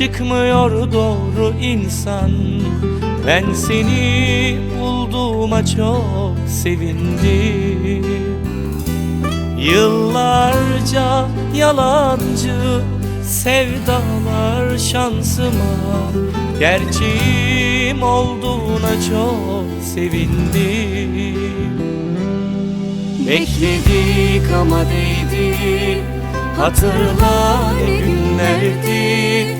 çıkmıyor doğru insan. Ben seni bulduğuma çok sevindim. Yıllarca yalancı sevdalar şansıma. Gerçeğim olduğuna çok sevindim. Bekledik ama değdi Hatırla ne günlerdi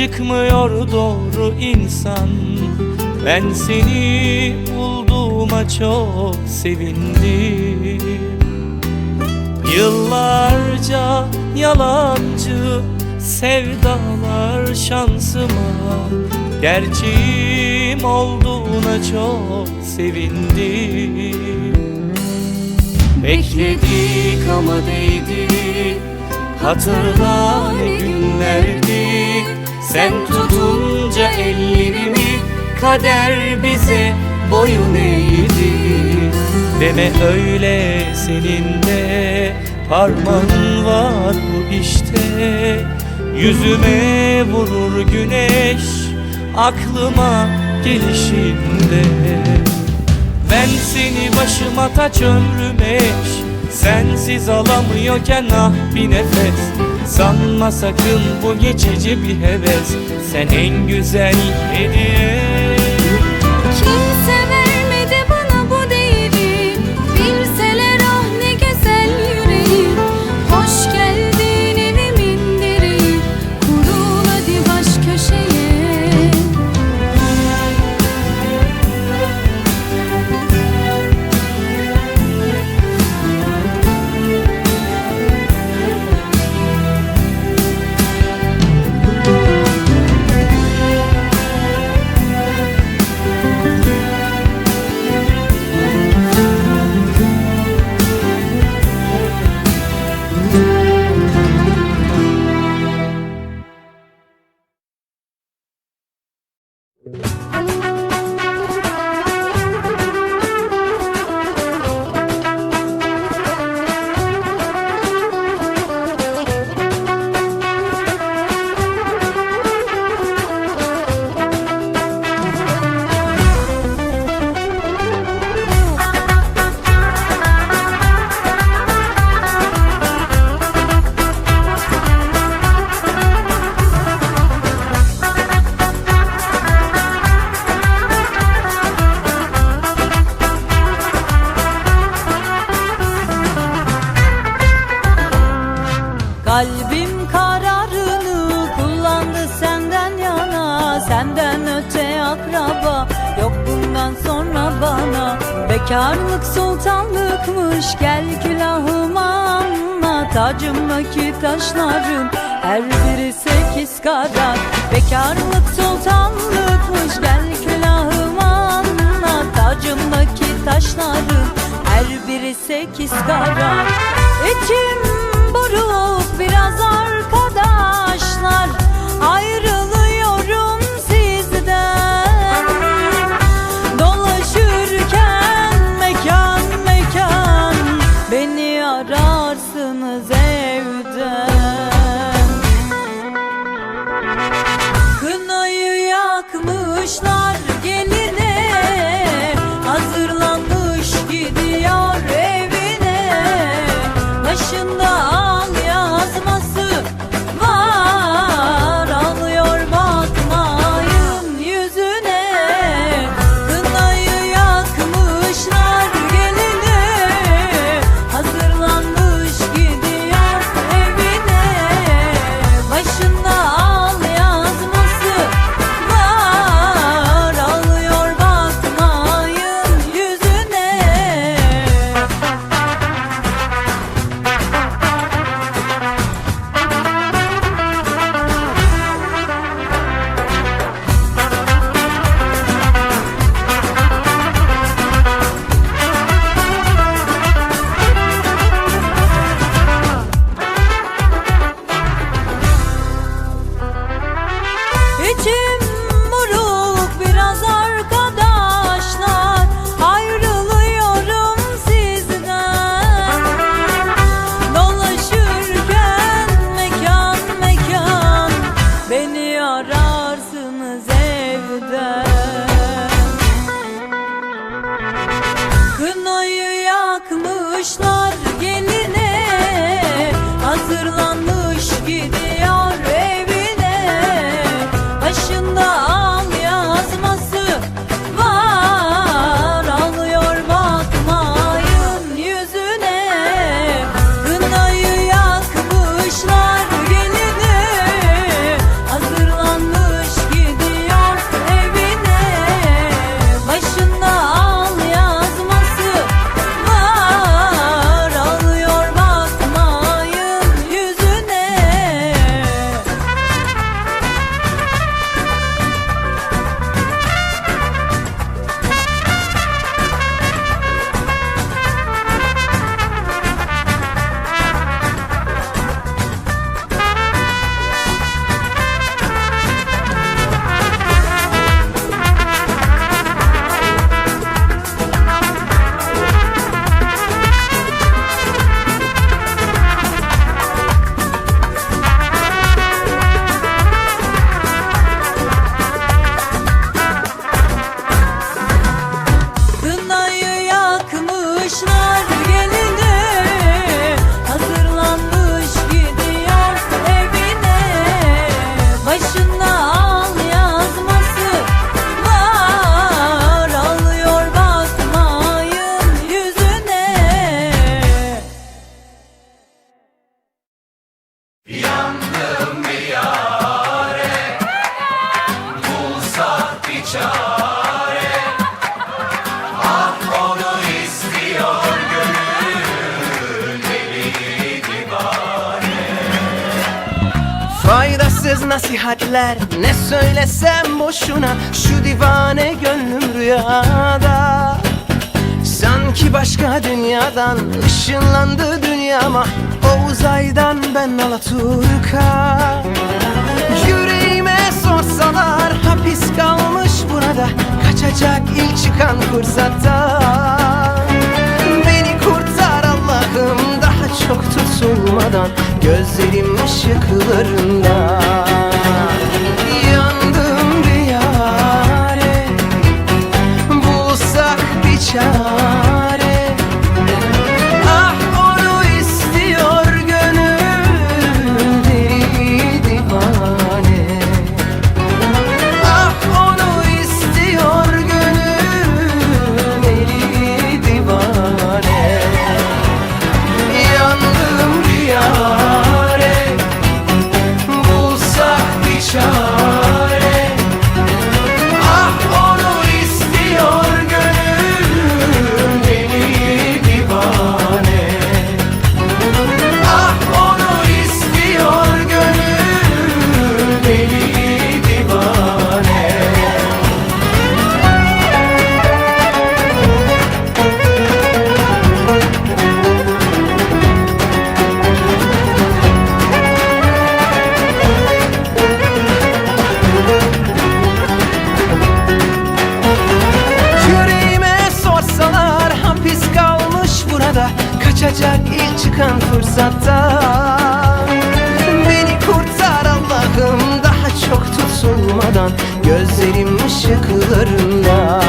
çıkmıyor doğru insan. Ben seni bulduğuma çok sevindim. Yıllarca yalancı sevdalar şansıma. Gerçeğim olduğuna çok sevindim. Bekledik ama değdi. Hatırla ne günlerdi Sen tutunca ellerimi Kader bize boyun eğdi. Deme öyle senin de Parmağın var bu işte. Yüzüme vurur güneş Aklıma gelişinde. Ben seni başıma taç ömrüm eş Sensiz alamıyorken ah bir nefes Sanma sakın bu geçici bir heves. Sen en güzel hediye Bekarlık sultanlıkmış gel külahıma anla. Tacımdaki taşların her biri sekiz karat. Bekarlık sultanlıkmış gel külahıma anla. Tacımdaki taşların her biri sekiz karat. İçim buruk biraz arkadaşlar. Ayrılıyorum الأحزان nasihatler. Ne söylesem boşuna Şu divane gönlüm rüyada. Sanki başka dünyadan ışınlandı dünyama. O uzaydan ben Alaturka. Yüreğime sorsalar hapis kalmış burada Kaçacak ilk çıkan fırsatta Beni kurtar Allah'ım daha çok tutulmadan Gözlerim ışıklarında Kaçacak ilk çıkan fırsatta. Beni kurtar Allah'ım daha çok tutulmadan Gözlerim ışıklarında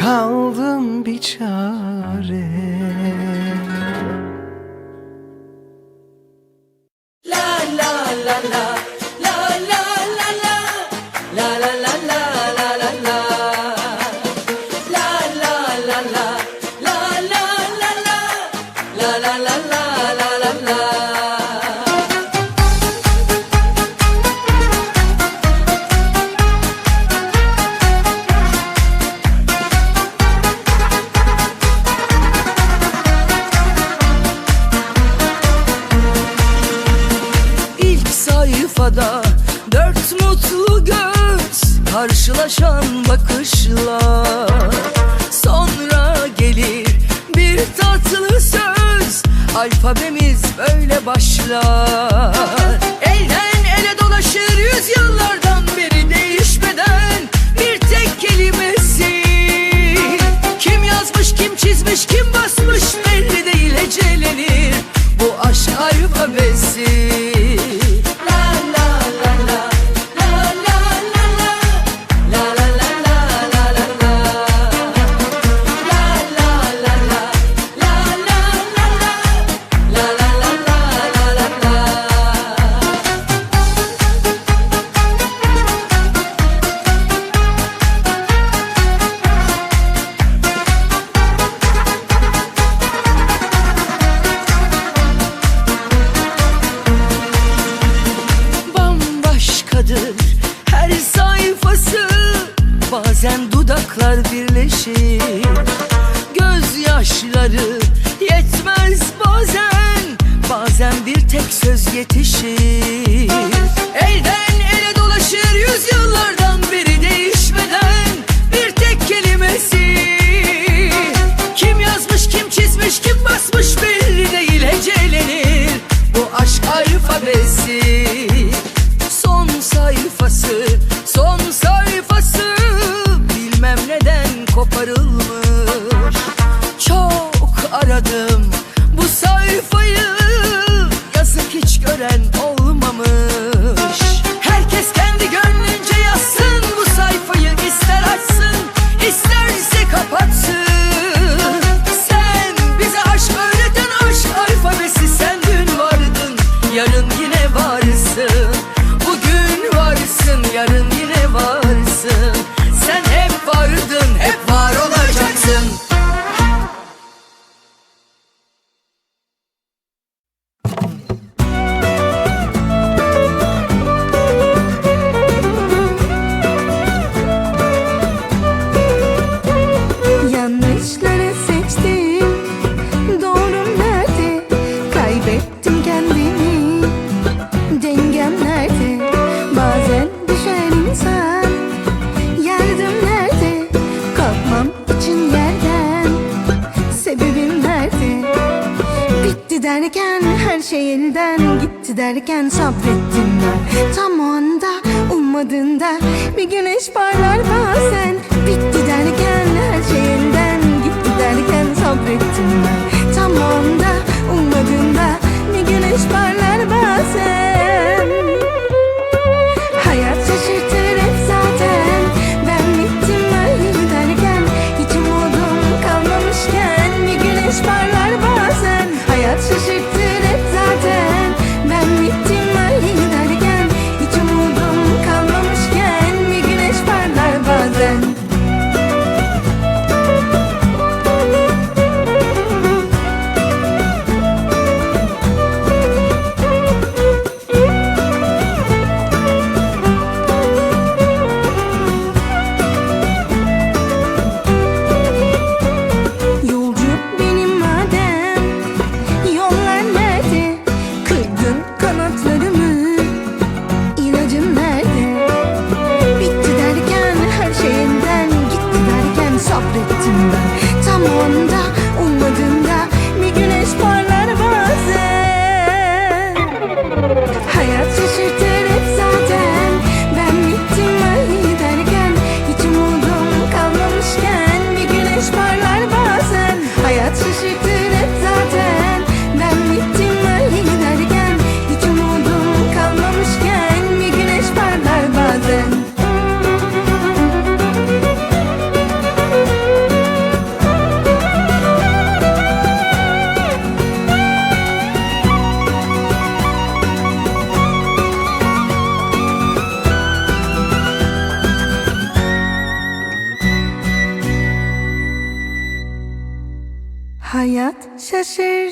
Kaldım bir çare Karşılaşan bakışlar. Sonra gelir bir tatlı söz. Alfabemiz böyle başlar. Elden ele dolaşır yüzyıllardan beri değişmeden Bir tek kelimesi. Kim yazmış kim çizmiş kim basmış belli değil hecelenir her sayfası Bazen dudaklar birleşir. Gözyaşları yetmez bazen Bazen bir tek söz yetişir. Elden ele dolaşır yüzyıllardan beri değişmeden Bir tek kelimesi. Kim yazmış kim çizmiş kim basmış belli değil hecelenir Bu aşk alfabesi sayfası Son sayfası. Bilmem neden koparılmış. Çok aradım. beklerken sabrettim ben. Tam o anda ummadığında bir güne